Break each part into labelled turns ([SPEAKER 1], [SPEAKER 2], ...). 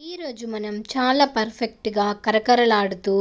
[SPEAKER 1] ఈరోజు మనం చాలా పర్ఫెక్ట్గా కరకరలాడుతూ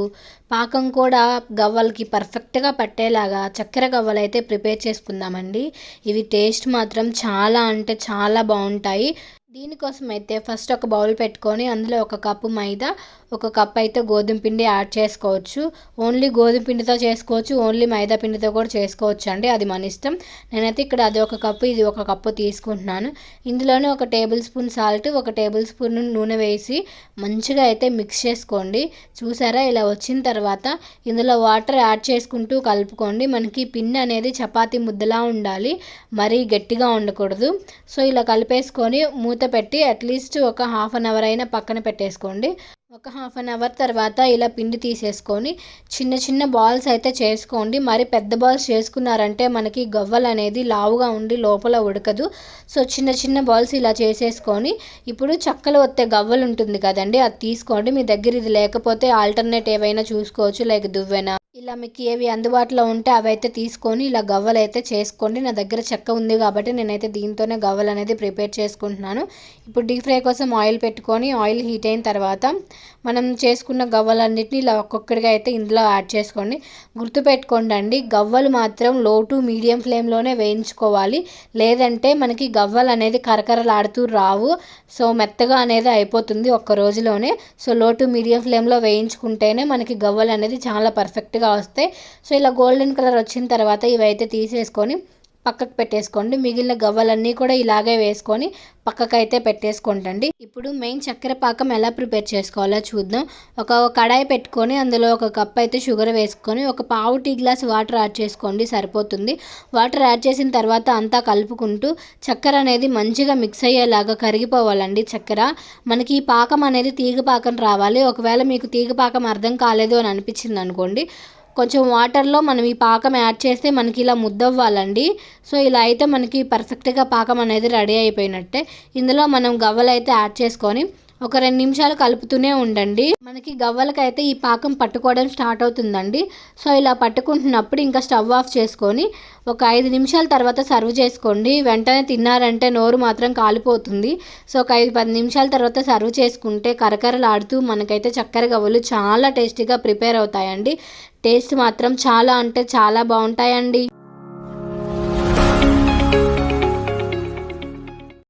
[SPEAKER 1] పాకం కూడా గవ్వలకి పర్ఫెక్ట్గా పట్టేలాగా చక్కెర గవ్వలు అయితే ప్రిపేర్ చేసుకుందామండి. ఇవి టేస్ట్ మాత్రం చాలా అంటే చాలా బాగుంటాయి. దీనికోసం అయితే ఫస్ట్ ఒక బౌల్ పెట్టుకొని అందులో ఒక కప్పు మైదా ఒక కప్ అయితే గోధుమ పిండి యాడ్ చేసుకోవచ్చు. ఓన్లీ గోధుమ పిండితో చేసుకోవచ్చు ఓన్లీ మైదా పిండితో కూడా చేసుకోవచ్చు అండి అది మన ఇష్టం. నేనైతే ఇక్కడ అది ఒక కప్పు ఇది ఒక కప్పు తీసుకుంటున్నాను. ఇందులోనే ఒక టేబుల్ స్పూన్ సాల్ట్ ఒక టేబుల్ స్పూన్ నూనె వేసి మంచిగా అయితే మిక్స్ చేసుకోండి. చూసారా ఇలా వచ్చిన తర్వాత ఇందులో వాటర్ యాడ్ చేసుకుంటూ కలుపుకోండి. మనకి పిండి అనేది చపాతీ ముద్దలా ఉండాలి మరీ గట్టిగా ఉండకూడదు. సో ఇలా కలిపేసుకొని మూత పెట్టి అట్లీస్ట్ ఒక హాఫ్ అన్ అవర్ అయినా పక్కన పెట్టేసుకోండి. ఒక హాఫ్ అన్ అవర్ తర్వాత ఇలా పిండి తీసేసుకొని చిన్న చిన్న బాల్స్ అయితే చేసుకోండి. మరి పెద్ద బాల్స్ చేసుకున్నారంటే మనకి గవ్వలు అనేది లావుగా ఉండి లోపల ఉడకదు. సో చిన్న చిన్న బాల్స్ ఇలా చేసేసుకొని ఇప్పుడు చక్కలు వస్తే గవ్వలు ఉంటుంది కదండి అది తీసుకోండి. మీ దగ్గర ఇది లేకపోతే ఆల్టర్నేట్ ఏవైనా చూసుకోవచ్చు లైక్ దువ్వెన ఇలా మీకు ఏవి అందుబాటులో ఉంటే అవి అయితే తీసుకొని ఇలా గవ్వలు అయితే చేసుకోండి. నా దగ్గర చెక్క ఉంది కాబట్టి నేనైతే దీంతోనే గవ్వలు అనేది ప్రిపేర్ చేసుకుంటున్నాను. ఇప్పుడు డీప్ ఫ్రై కోసం ఆయిల్ పెట్టుకొని ఆయిల్ హీట్ అయిన తర్వాత మనం చేసుకున్న గవ్వలన్నిటిని ఇలా ఒక్కొక్కడిగా అయితే ఇందులో యాడ్ చేసుకోండి. గుర్తుపెట్టుకోండి అండి గవ్వలు మాత్రం లో టు మీడియం ఫ్లేమ్లోనే వేయించుకోవాలి. లేదంటే మనకి గవ్వలు అనేది కరకరలాడుతూ రావు. సో మెత్తగా అనేది అయిపోతుంది ఒక్క రోజులోనే. సో లో టు మీడియం ఫ్లేమ్లో వేయించుకుంటేనే మనకి గవ్వలు అనేది చాలా పర్ఫెక్ట్గా వస్తాయి. సో ఇలా గోల్డెన్ కలర్ వచ్చిన తర్వాత ఇవైతే తీసేసుకొని పక్కకు పెట్టేసుకోండి. మిగిలిన గవ్వలన్నీ కూడా ఇలాగే వేసుకొని పక్కకైతే పెట్టేసుకోండి ఇప్పుడు మెయిన్ చక్కెర పాకం ఎలా ప్రిపేర్ చేసుకోవాలో చూద్దాం. ఒక కడాయి పెట్టుకొని అందులో ఒక కప్ అయితే షుగర్ వేసుకొని ఒక పావు టీ గ్లాస్ వాటర్ యాడ్ చేసుకోండి. సరిపోతుంది. వాటర్ యాడ్ చేసిన తర్వాత అంతా కలుపుకుంటూ చక్కెర అనేది మంచిగా మిక్స్ అయ్యేలాగా కరిగిపోవాలండి చక్కెర. మనకి ఈ పాకం అనేది తీగ పాకం రావాలి. ఒకవేళ మీకు తీగ పాకం అర్థం కాలేదు అని అనిపించింది అనుకోండి కొంచెం వాటర్లో మనం ఈ పాకం యాడ్ చేస్తే మనకి ఇలా ముద్దవ్వాలండి. సో ఇలా అయితే మనకి పర్ఫెక్ట్గా పాకం అనేది రెడీ అయిపోయినట్టే. ఇందులో మనం గవ్వలు అయితే యాడ్ చేసుకొని ఒక రెండు నిమిషాలు కలుపుతూనే ఉండండి. మనకి గవ్వలకైతే ఈ పాకం పట్టుకోవడం స్టార్ట్ అవుతుందండి. సో ఇలా పట్టుకుంటున్నప్పుడు ఇంకా స్టవ్ ఆఫ్ చేసుకొని ఒక ఐదు నిమిషాల తర్వాత సర్వ్ చేసుకోండి. వెంటనే తిన్నారంటే నోరు మాత్రం కాలిపోతుంది. సో ఒక ఐదు పది నిమిషాల తర్వాత సర్వ్ చేసుకుంటే కరకరలాడుతూ మనకైతే చక్కెర గవ్వలు చాలా టేస్టీగా ప్రిపేర్ అవుతాయండి. టేస్ట్ మాత్రం చాలా అంటే చాలా బాగుంటాయండి.